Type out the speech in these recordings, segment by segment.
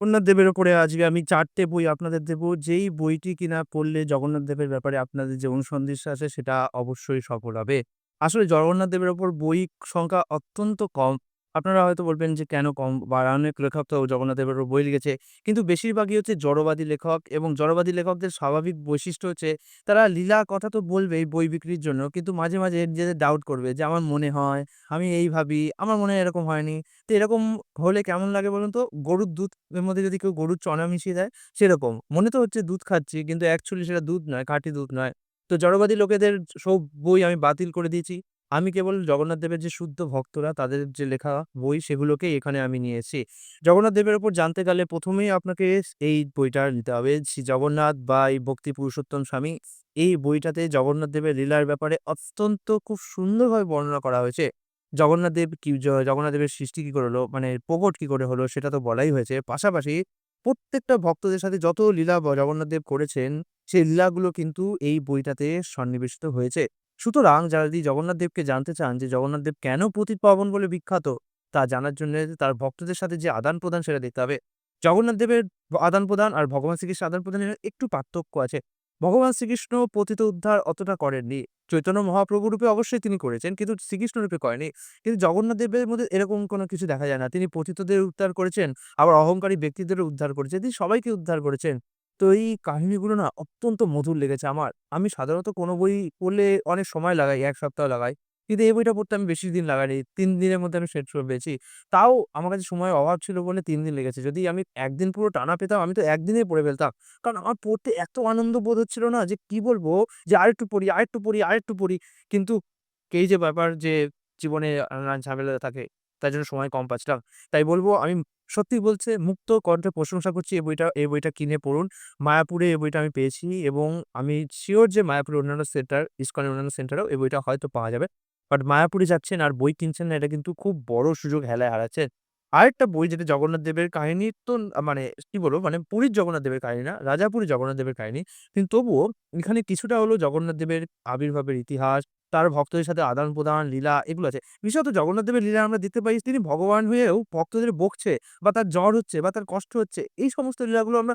জগন্নাথ দেবের ওপরে আজকে আমি চারটে বই আপনাদের দেব। যেই বইটি কিনা পড়লে জগন্নাথ দেবের ব্যাপারে আপনাদের যে অনুসন্ধিস আছে সেটা অবশ্যই সফল হবে। আসলে জগন্নাথ দেবের ওপর বই সংখ্যা অত্যন্ত কম। আপনারা হয়তো বলবেন যে কেন কম? বা অনেক লেখক তো জগন্নাথ দেবের উপর বই লিখেছে। কিন্তু বেশিরভাগই হচ্ছে জড়বাদী লেখক এবং জড়বাদী লেখকদের স্বাভাবিক বৈশিষ্ট্য হচ্ছে তারা লীলা কথা তো বলবেই বই বিক্রির জন্য। কিন্তু মাঝে, মাঝে নিজেদের ডাউট করবে যে আমার মনে হয়, আমি এই ভাবি, আমার মনে হয় এরকম হয়নি। তো এরকম হলে কেমন লাগে বলুন তো? গরুর দুধের মধ্যে যদি কেউ গরুর চনা মিশিয়ে দেয়, সেরকম। মনে তো হচ্ছে দুধ খাচ্ছি কিন্তু অ্যাকচুয়ালি সেটা দুধ নয়, খাঁটি দুধ নয়। তো জড়বাদী লোকেদের সব বই আমি বাতিল করে দিয়েছি। আমি কেবল জগন্নাথ দেবের যে শুদ্ধ ভক্তরা তাদের যে লেখা বই সেগুলোকেই এখানে আমি নিয়ে এসেছি। জগন্নাথ দেবের উপর জানতে গেলে প্রথমেই আপনাকে এই বইটা নিতে হবে। শ্রী জগন্নাথ বা এই ভক্তি পুরুষোত্তম স্বামী এই বইটাতে জগন্নাথ দেবের লীলার ব্যাপারে অত্যন্ত খুব সুন্দরভাবে বর্ণনা করা হয়েছে। জগন্নাথ দেব কি জগন্নাথ দেবের সৃষ্টি কি করে হলো, মানে প্রকট কি করে হলো সেটা তো বলাই হয়েছে। পাশাপাশি প্রত্যেকটা ভক্তদের সাথে যত লীলা জগন্নাথ দেব করেছেন, সেই লীলাগুলো কিন্তু এই বইটাতে সন্নিবেশিত হয়েছে। সুতরাং যারা যদি জগন্নাথ দেবকে জানতে চান যে জগন্নাথ দেব কেন পতিত পাবন বলে বিখ্যাত, তা জানার জন্যে তার ভক্তদের সাথে যে আদান-প্রদান সেটা দেখতে হবে। জগন্নাথ দেবের আদান-প্রদান আর ভগবান শ্রীকৃষ্ণের আদান-প্রদানের একটু পার্থক্য আছে। ভগবান শ্রীকৃষ্ণ পতিত উদ্ধার অতটা করেননি। চৈতন্য মহাপ্রভু রূপে অবশ্যই তিনি করেছেন কিন্তু শ্রীকৃষ্ণ রূপে করেনি। কিন্তু জগন্নাথ দেবের মধ্যে এরকম কোনো কিছু দেখা যায় না। তিনি পতিতদের উদ্ধার করেছেন, আবার অহংকারী ব্যক্তিদেরও উদ্ধার করেছেন। তিনি সবাইকে উদ্ধার করেছেন। তো এই কাহিনীগুলো না অত্যন্ত মধুর লেগেছে আমার। আমি সাধারণত কোনো বই পড়লে অনেক সময় লাগাই, ১ সপ্তাহ লাগাই। কিন্তু এই বইটা পড়তে আমি বেশি দিন লাগাইনি। ৩ দিনের মধ্যে আমি শেষ করে ফেলেছি। তাও আমার কাছে সময়ের অভাব ছিল বলে ৩ দিন লেগেছে। যদি আমি ১ দিন পুরো টানা পেতাম আমি তো ১ দিনেই পড়ে ফেলতাম। কারণ আমার পড়তে এত আনন্দ বোধ হচ্ছিল না যে কি বলব? যে আরেকটু পড়ি, আরেকটু পড়ি, আরেকটু পড়ি। কিন্তু এই যে ব্যাপার যে জীবনে ঝামেলা থাকে, তার জন্য সময় কম পাচ্ছিলাম। তাই বলব আমি সত্যি বলছে মুক্ত কণ্ঠে প্রশংসা করছি এই বইটা এই বইটা কিনে পড়ুন। মায়াপুরে এই বইটা আমি পেয়েছি এবং আমি শিওর যে মায়াপুরের অন্যান্য সেন্টার, ইস্কনের অন্যান্য সেন্টারেও এই বইটা হয়তো পাওয়া যাবে। বাট মায়াপুরে যাচ্ছেন আর বই কিনছেন না এটা কিন্তু খুব বড় সুযোগ হেলায় হারাচ্ছেন। আরেকটা বই যেটা জগন্নাথ দেবের কাহিনী তো মানে কি বলব? মানে পুরীর জগন্নাথ দেবের কাহিনী না, রাজাপুরীর জগন্নাথ দেবের কাহিনী। কিন্তু তবুও এখানে কিছুটা হলেও জগন্নাথ দেবের আবির্ভাবের ইতিহাস, তার ভক্তদের সাথে আদান-প্রদান, লীলা এগুলো আছে। বিশেষত জগন্নাথ দেবের লীলা আমরা দেখতে পাই তিনি ভগবান হয়েও ভক্তদের বকছে বা তার জ্বর হচ্ছে বা তার কষ্ট হচ্ছে। এই সমস্ত লীলাগুলো আমরা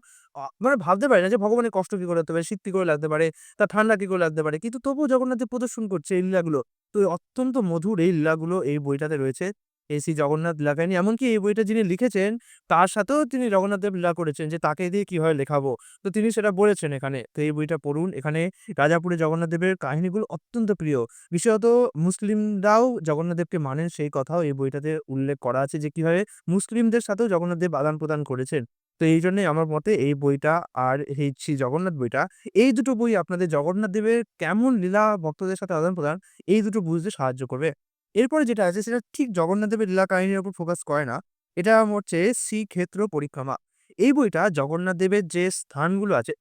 মানে ভাবতে পারি না যে ভগবানের কষ্ট কি করে লাগতে পারে, শীত কি করে লাগতে পারে, তার ঠান্ডা কি করে লাগতে পারে। কিন্তু তবুও জগন্নাথ দেব প্রদর্শন করছে এই লীলাগুলো। তো অত্যন্ত মধুর এই লীলাগুলো এই বইটাতে রয়েছে। এই শ্রী জগন্নাথ লীলা কাহিনী। এমনকি এই বইটা যিনি লিখেছেন তার সাথেও তিনি জগন্নাথ দেব লীলা করেছেন যে তাকে দিয়ে কীভাবে লেখাবো। তো তিনি সেটা বলেছেন এখানে। তো এই বইটা পড়ুন। এখানে রাজাপুরে জগন্নাথ দেবের কাহিনীগুলো অত্যন্ত প্রিয়। বিশেষত মুসলিমরাও জগন্নাথ দেবকে মানেন সেই কথাও এই বইটাতে উল্লেখ করা আছে যে কীভাবে মুসলিমদের সাথেও জগন্নাথ দেব আদান-প্রদান করেছেন। তো এইজন্যই আমার মতে এই বইটা আর এই শ্রী জগন্নাথ বইটা, এই দুটো বই আপনাদের জগন্নাথ দেবের কেমন লীলা ভক্তদের সাথে আদান-প্রদান এই দুটো বুঝতে সাহায্য করবে। এরপরে যেটা আছে সেটা ঠিক জগন্নাথ দেবের লীলা কাহিনীর উপর ফোকাস করে না। এটা হচ্ছে শ্রীক্ষেত্র পরিক্রমা। এই বইটা জগন্নাথ দেবের যে স্থানগুলো আছে,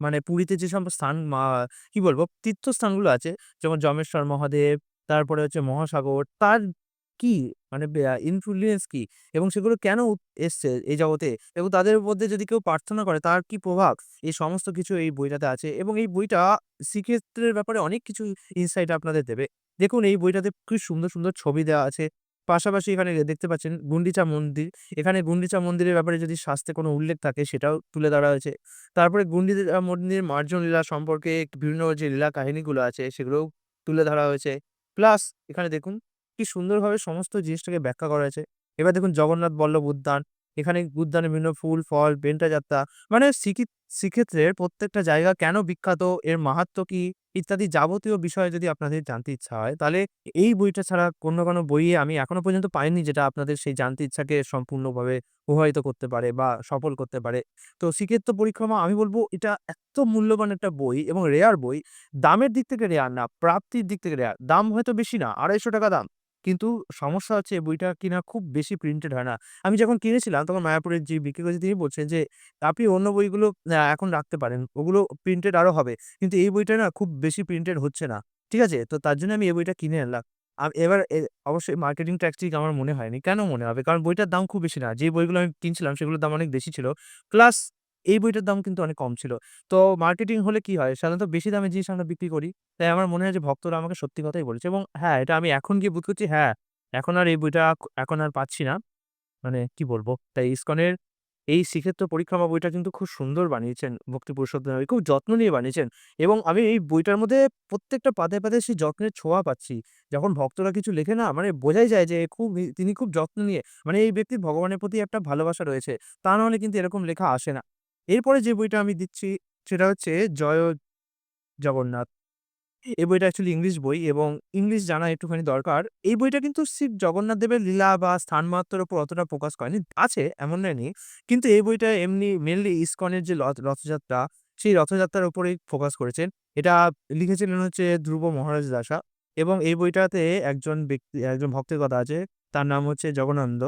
মানে পুরীতে যে সব স্থান কি বলব তীর্থস্থানগুলো আছে যেমন যমেশ্বর মহাদেব, তারপরে হচ্ছে মহাসাগর, তার কি মানে ইনফ্লুয়েন্স কি? এবং সেগুলো কেন এসছে এই জগতে? এবং তাদের মধ্যে যদি কেউ প্রার্থনা করে তার কি প্রভাব? এই সমস্ত কিছু এই বইটাতে আছে এবং এই বইটা শ্রীক্ষেত্রের ব্যাপারে অনেক কিছু ইনসাইট আপনাদের দেবে। দেখুন এই বইটাতে কি সুন্দর, সুন্দর ছবি দেওয়া আছে। পাশাপাশি এখানে দেখতে পাচ্ছেন গুন্ডিচা মন্দির। এখানে গুন্ডিচা মন্দিরের ব্যাপারে যদি শাস্ত্রে কোনো উল্লেখ থাকে সেটাও তুলে ধরা হয়েছে। তারপরে গুন্ডিচা মন্দিরের মার্জন লীলা সম্পর্কে বিভিন্ন যে লীলা কাহিনীগুলো আছে সেগুলোও তুলে ধরা হয়েছে। প্লাস এখানে দেখুন কি সুন্দরভাবে সমস্ত জিনিসটাকে ব্যাখ্যা করা হয়েছে। এবার দেখুন জগন্নাথ বল্লভ উদ্যান। এখানে উদ্যানে বিভিন্ন ফুল, ফল, পেন্টা যাত্রা মানে শ্রীকি শ্রীক্ষেত্রের প্রত্যেকটা জায়গা কেন বিখ্যাত, এর মাহাত্ম্য কি ইত্যাদি যাবতীয় বিষয়ে যদি আপনাদের জানতে ইচ্ছা হয়, তাহলে এই বইটা ছাড়া অন্য কোনো বইয়ে আমি এখনও পর্যন্ত পাইনি যেটা আপনাদের সেই জানতে ইচ্ছাকে সম্পূর্ণভাবে প্রভাবিত করতে পারে বা সফল করতে পারে। তো শ্রীক্ষেত্র পরিক্রমা আমি বলব এটা এত মূল্যবান একটা বই এবং রেয়ার বই। দামের দিক থেকে রেয়ার না, প্রাপ্তির দিক থেকে রেয়ার। দাম হয়তো বেশি না, ৳২৫০ দাম। কিন্তু সমস্যা হচ্ছে এই বইটা কিনা খুব বেশি প্রিন্টেড হয় না। আমি যখন কিনেছিলাম তখন মায়াপুরের যে বিক্রি করেছে তিনি বলছেন যে, "আপনি অন্য বইগুলো এখন রাখতে পারেন। ওগুলো প্রিন্টেড আরও হবে। কিন্তু এই বইটা না খুব বেশি প্রিন্টেড হচ্ছে না।" ঠিক আছে? তো তার জন্য আমি এই বইটা কিনে আনলাম। এবার অবশ্যই মার্কেটিং ট্যাক্টিক আমার মনে হয়নি। কেন মনে হবে? কারণ বইটার দাম খুব বেশি না। যে বইগুলো আমি কিনছিলাম সেগুলোর দাম অনেক বেশি ছিল। প্লাস এই বইটার দাম কিন্তু অনেক কম ছিল। তো মার্কেটিং হলে কি হয়? সাধারণত বেশি দামে জিনিস আমরা বিক্রি করি। তাই আমার মনে হয় যে ভক্তরা আমাকে সত্যি কথাই বলেছে এবং হ্যাঁ, এটা আমি এখন গিয়ে বুঝ করছি হ্যাঁ, এখন আর এই বইটা এখন আর পাচ্ছি না। মানে কি বলব? তাই ইসকনের এই শ্রীক্ষেত্র পরিক্রমা বইটা কিন্তু খুব সুন্দর বানিয়েছেন ভক্তি পুরুষোত্তম। খুব যত্ন নিয়ে বানিয়েছেন এবং আমি এই বইটার মধ্যে প্রত্যেকটা পাতায়, পাতায় সেই যত্নের ছোঁয়া পাচ্ছি। যখন ভক্তরা কিছু লেখে না মানে বোঝাই যায় যে খুব তিনি খুব যত্ন নিয়ে মানে এই ব্যক্তির ভগবানের প্রতি একটা ভালোবাসা রয়েছে। তা নাহলে কিন্তু এরকম লেখা আসে না। এরপরে যে বইটা আমি দিচ্ছি সেটা হচ্ছে জয় জগন্নাথ। এই বইটা অ্যাকচুয়ালি ইংলিশ বই এবং ইংলিশ জানা একটুখানি দরকার। এই বইটা কিন্তু শিব জগন্নাথ দেবের লীলা বা স্থান মাহাত্ম্যের উপর অতটা ফোকাস করেনি। আছে এমন নেই। কিন্তু এই বইটা এমনি মেনলি ইস্কনের যে রথযাত্রা, সেই রথযাত্রার উপরেই ফোকাস করেছেন। এটা লিখেছিলেন হচ্ছে ধ্রুব মহারাজ দাসা এবং এই বইটাতে একজন ব্যক্তি একজন ভক্তের কথা আছে। তার নাম হচ্ছে জগনানন্দ।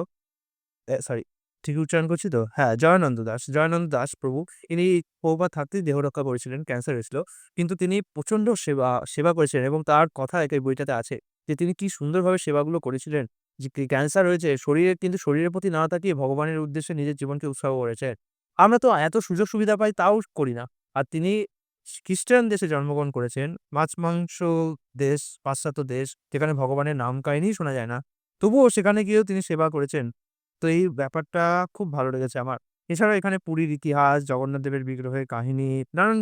সরি ঠিক উচ্চারণ করছি তো? হ্যাঁ, জয়ানন্দ দাস। জয়ানন্দ দাস প্রভু। ইনি প্রভুপাদ থাকতেই দেহ রক্ষা করেছিলেন, ক্যান্সার হয়েছিল। কিন্তু তিনি প্রচণ্ড সেবা সেবা করেছিলেন এবং তার কথা এই বইটাতে আছে যে তিনি কি সুন্দরভাবে সেবাগুলো করেছিলেন। যে ক্যান্সার হয়েছে শরীরে কিন্তু শরীরের প্রতি না তাকিয়ে ভগবানের উদ্দেশ্যে নিজের জীবনকে উৎসাহ করেছেন। আমরা তো এত সুযোগ সুবিধা পাই তাও করি না। আর তিনি খ্রিস্টান দেশে জন্মগ্রহণ করেছেন। মাছ-মাংস দেশ, পাশ্চাত্য দেশ যেখানে ভগবানের নাম কাহিনীই শোনা যায় না। তবুও সেখানে গিয়েও তিনি সেবা করেছেন। তো এই ব্যাপারটা খুব ভালো লেগেছে আমার। এছাড়াও এখানে পুরীর ইতিহাস, জগন্নাথ দেবের বিগ্রহের কাহিনী, নানান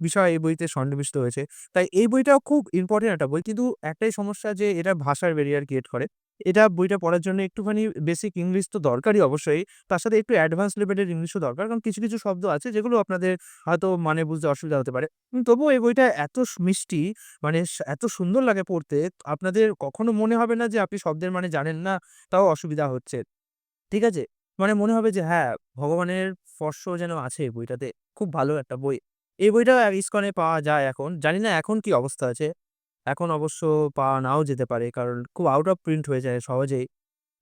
বিষয় এই বইতে সন্নিবিষ্ট হয়েছে। তাই এই বইটাও খুব ইম্পোর্টেন্ট একটা বই। কিন্তু একটাই সমস্যা যে এটা ভাষার ব্যারিয়ার ক্রিয়েট করে। এটা বইটা পড়ার জন্য একটুখানি বেসিক ইংলিশ তো দরকারই অবশ্যই। তার সাথে একটু অ্যাডভান্স লেভেলের ইংলিশও দরকার। কারণ কিছু, কিছু শব্দ আছে যেগুলো আপনাদের হয়তো মানে বুঝতে অসুবিধা হতে পারে। তবুও এই বইটা এত মিষ্টি মানে এত সুন্দর লাগে পড়তে আপনাদের কখনো মনে হবে না যে আপনি শব্দের মানে জানেন না, তাও অসুবিধা হচ্ছে। ঠিক আছে? মানে মনে হবে যে হ্যাঁ, ভগবানের স্পর্শ যেন আছে বইটাতে। খুব ভালো একটা বই। এই বইটা ইস্কনে পাওয়া যায় এখন। জানি না এখন কি অবস্থা আছে। এখন অবশ্য পাওয়া নাও যেতে পারে। কারণ খুব আউট অফ প্রিন্ট হয়ে যায় সহজেই।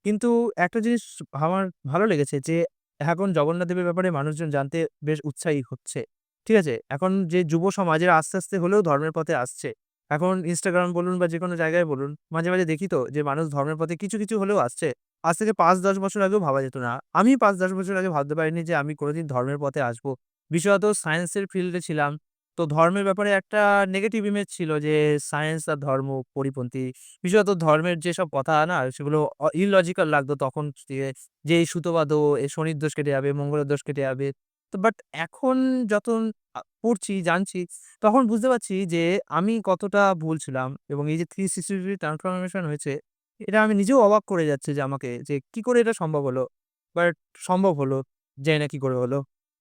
কিন্তু একটা জিনিস আমার ভালো লেগেছে যে এখন জগন্নাথ দেবের ব্যাপারে মানুষজন জানতে বেশ উৎসাহী হচ্ছে। ঠিক আছে? এখন যে যুব সমাজের আস্তে, আস্তে হলেও ধর্মের পথে আসছে। এখন ইনস্টাগ্রাম বলুন বা যেকোনো জায়গায় বলুন, মাঝে, মাঝে দেখি তো যে মানুষ ধর্মের পথে কিছু, কিছু হলেও আসছে। আজ থেকে ৫-১০ বছর আগেও ভাবা যেত না। আমি ৫-১০ বছর আগে ভাবতে পারিনি যে আমি কোনোদিন ধর্মের পথে আসব। বিশেষত সায়েন্সের ফিল্ডে ছিলাম। তো ধর্মের ব্যাপারে একটা নেগেটিভ ইমেজ ছিল যে সায়েন্স আর ধর্ম পরিপন্থী। বিশেষত ধর্মের যেসব কথা না সেগুলো ইললজিক্যাল লাগতো তখন যে, এই সুতো বাঁধো, এ শনির দোষ কেটে যাবে, মঙ্গলের দোষ কেটে যাবে। তো বাট এখন আ পড়ছি, জানছি তখন বুঝতে পারছি যে আমি কতটা ভুল ছিলাম এবং এই যে 360 ডিগ্রি ট্রান্সফরমেশন হয়েছে, এটা আমি নিজেও অবাক করে যাচ্ছে যে আমাকে যে কি করে এটা সম্ভব হলো? বাট সম্ভব হলো। জানি না কি করে হলো।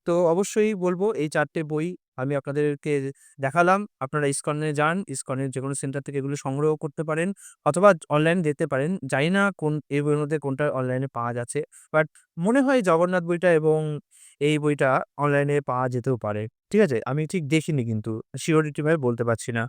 তো অবশ্যই বলব এই চারটে বই আমি আপনাদেরকে দেখালাম। আপনারা ইসকনে যান। ইস্কনের যে কোনো সেন্টার থেকে এগুলো সংগ্রহ করতে পারেন অথবা অনলাইনে দেখতে পারেন। জানি না কোন এই বইয়ের মধ্যে কোনটা অনলাইনে পাওয়া যাচ্ছে। বাট মনে হয় জগন্নাথ বইটা এবং এই বইটা অনলাইনে পাওয়া যেতেও পারে। ঠিক আছে? আমি ঠিক দেখিনি কিন্তু সিউরিটি ভাবে বলতে পারছি না।